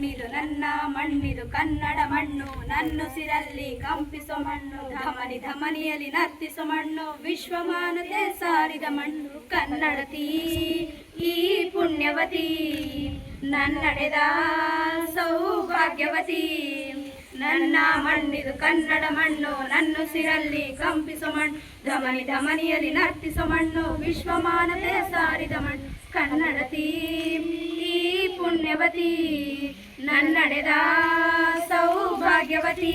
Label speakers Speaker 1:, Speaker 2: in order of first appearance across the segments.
Speaker 1: ಮಣ್ಣಿದು ನನ್ನ ಮಣ್ಣಿದು ಕನ್ನಡ ಮಣ್ಣು. ನನ್ನುಸಿರಲ್ಲಿ ಕಂಪಿಸೋ ಮಣ್ಣು, ಧಮನಿ ಧಮನಿಯಲ್ಲಿ ನರ್ತಿಸೋ ಮಣ್ಣು. ವಿಶ್ವಮಾನತೆ ಸಾರಿದ ಮಣ್ಣು ಕನ್ನಡತಿ, ಈ ಪುಣ್ಯವತಿ. ನನ್ನಡೆದ ಸೌಭಾಗ್ಯವತಿ. ನನ್ನ ಮಣ್ಣಿದು ಕನ್ನಡ ಮಣ್ಣು ನನ್ನುಸಿರಲ್ಲಿ ಕಂಪಿಸೋ ಮಣ್ಣು. ಧಮನಿ ಧಮನಿಯಲ್ಲಿ ನರ್ತಿಸೋ ಮಣ್ಣು. ವಿಶ್ವಮಾನತೆ ಸಾರಿದ ಮಣ್ಣು ಕನ್ನಡತಿ. ಪುಣ್ಯವತಿ ನನ್ನಡೆದ ಸೌಭಾಗ್ಯವತಿ.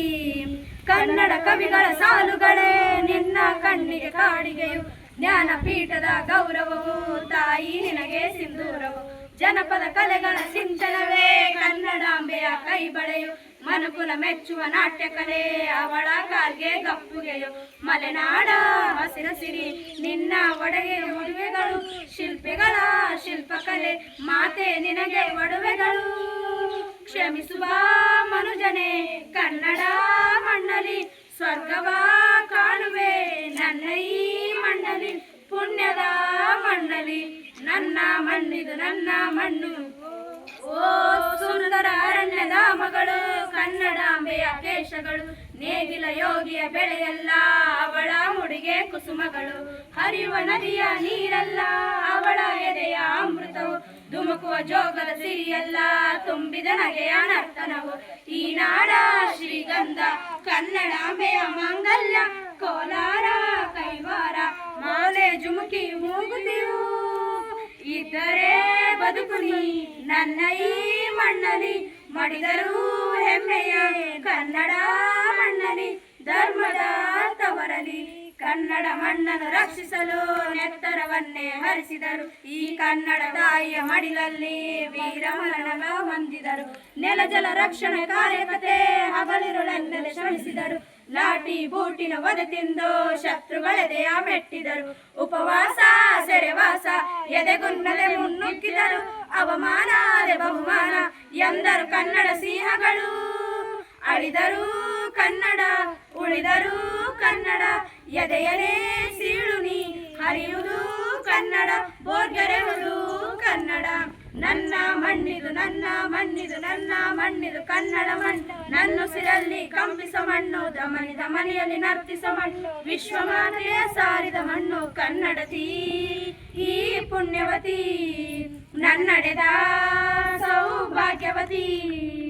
Speaker 1: ಕನ್ನಡ ಕವಿಗಳ ಸಾಲುಗಳೇ ನಿನ್ನ ಕಣ್ಣಿಗೆ ಕಾಡಿಗೆಯು. ಜ್ಞಾನಪೀಠದ ಗೌರವವು, ತಾಯಿ ನಿನಗೆ ಸಿಂಧೂರವು. ಜನಪದ ಕಲೆಗಳ ಚಿಂತನವೇ ಕನ್ನಡಾಂಬೆಯ ಕೈ ಬಳೆಯು ಮನುಕುಲ ಮೆಚ್ಚುವ ನಾಟ್ಯ ಕಲೆ ಅವಳ ಕಾಲ್ಗೆ ಗಪ್ಪುಗೆಯು. ಮಲೆನಾಡ ಹಸಿರ ಸಿರಿ ನಿನ್ನ ಒಡಗೆ ಮದುವೆಗಳು ಶಿಲ್ಪಿಗಳ ಶಿಲ್ಪಕಲೆ, ಮಾತೆ ನಿನಗೆ ಒಡವೆಗಳು. ಕ್ಷಮಿಸುವ ಮನುಜನೆ, ಕನ್ನಡ ಮಣ್ಣಲಿ ಸ್ವರ್ಗವ ಕಾಣುವೆ. ನನ್ನ ಈ ಮಣ್ಣಲಿ ಪುಣ್ಯದ ಮಣ್ಣಲಿ ನನ್ನ ಮಣ್ಣಿದು ನನ್ನ ಮಣ್ಣು. ಓ ಕೇಶಗಳು ನೇಗಿಲ ಯೋಗಿಯ ಬೆಳೆಯಲ್ಲ, ಅವಳ ಮುಡಿಗೆ ಕುಸುಮಗಳು, ಹರಿಯುವ ನದಿಯ ನೀರಲ್ಲ, ಅವಳ ಎದೆಯ ಅಮೃತವು, ಧುಮುಕುವ ಜೋಗದ ಸಿರಿಯಲ್ಲ, ತುಂಬಿದ ನಗೆಯ ನರ್ತನವು. ಈ ನಾಡ ಶ್ರೀಗಂಧ ಕನ್ನಡಾಂಬೆಯ ಮಾಂಗಲ್ಯ, ಕೋಲಾರ ಕೈವಾರ, ಮಾಲೆ ಜುಮುಕಿ ಮೂಗುತಿಯು. ಇದ್ದರೆ ಬದುಕು ನೀ, ನನ್ನ ಈ ಮಣ್ಣಲಿ ಮಡಿದರು ಹೆಮ್ಮೆಯ ಕನ್ನಡ ಮಣ್ಣಲಿ ಧರ್ಮದ ತವರಲಿ ಕನ್ನಡ ಮಣ್ಣನ್ನು ರಕ್ಷಿಸಲು ನೆತ್ತರವನ್ನೇ ಹರಿಸಿದರು. ಈ ಕನ್ನಡ ತಾಯಿಯ ಮಡಿಲಲ್ಲಿ ವೀರಮರಣ ಹೊಂದಿದರು ನೆಲ ಜಲ ರಕ್ಷಣೆ ಕಾರ್ಯಕತೆ ಹಗಲಿರುಳೆಂದಲೇ ಶ್ರಮಿಸಿದರು. ಲಾಠಿ ಬೂಟಿನ ಒದೆ ತಿಂದು ಶತ್ರುಗಳೆದೆಯ ಮೆಟ್ಟಿದರು. ಉಪವಾಸ, ಸೆರೆವಾಸ ಎದೆಗುನ್ನಲೆ ಮುನ್ನುಗ್ಗಿದರು. ಅವಮಾನ ಬಹುಮಾನ, ಎಂದರು ಕನ್ನಡ ಸಿಂಹಗಳು. ಅಳಿದರು ಕನ್ನಡ, ಉಳಿದರು ಕನ್ನಡ. ಎದೆಯಲೇ ಸೀಳು ನೀ, ಹರಿಯುವುದು ಕನ್ನಡ. ನನ್ನ ಮಣ್ಣಿದು ನನ್ನ ಮಣ್ಣಿದು ನನ್ನ, ಮಣ್ಣಿದು ಕನ್ನಡ ಮಣ್ಣು. ನನ್ನುಸಿರಲ್ಲಿ ಕಂಪಿಸೋ ಮಣ್ಣು ದಮನಿದ ಮನೆಯಲ್ಲಿ ನರ್ತಿಸ ಮಣ್ಣು. ವಿಶ್ವಮಾತೆಯ ಸಾರಿದ ಮಣ್ಣು, ಕನ್ನಡತಿ, ಈ ಪುಣ್ಯವತಿ. ನನ್ನಡೆದ ಸೌಭಾಗ್ಯವತಿ.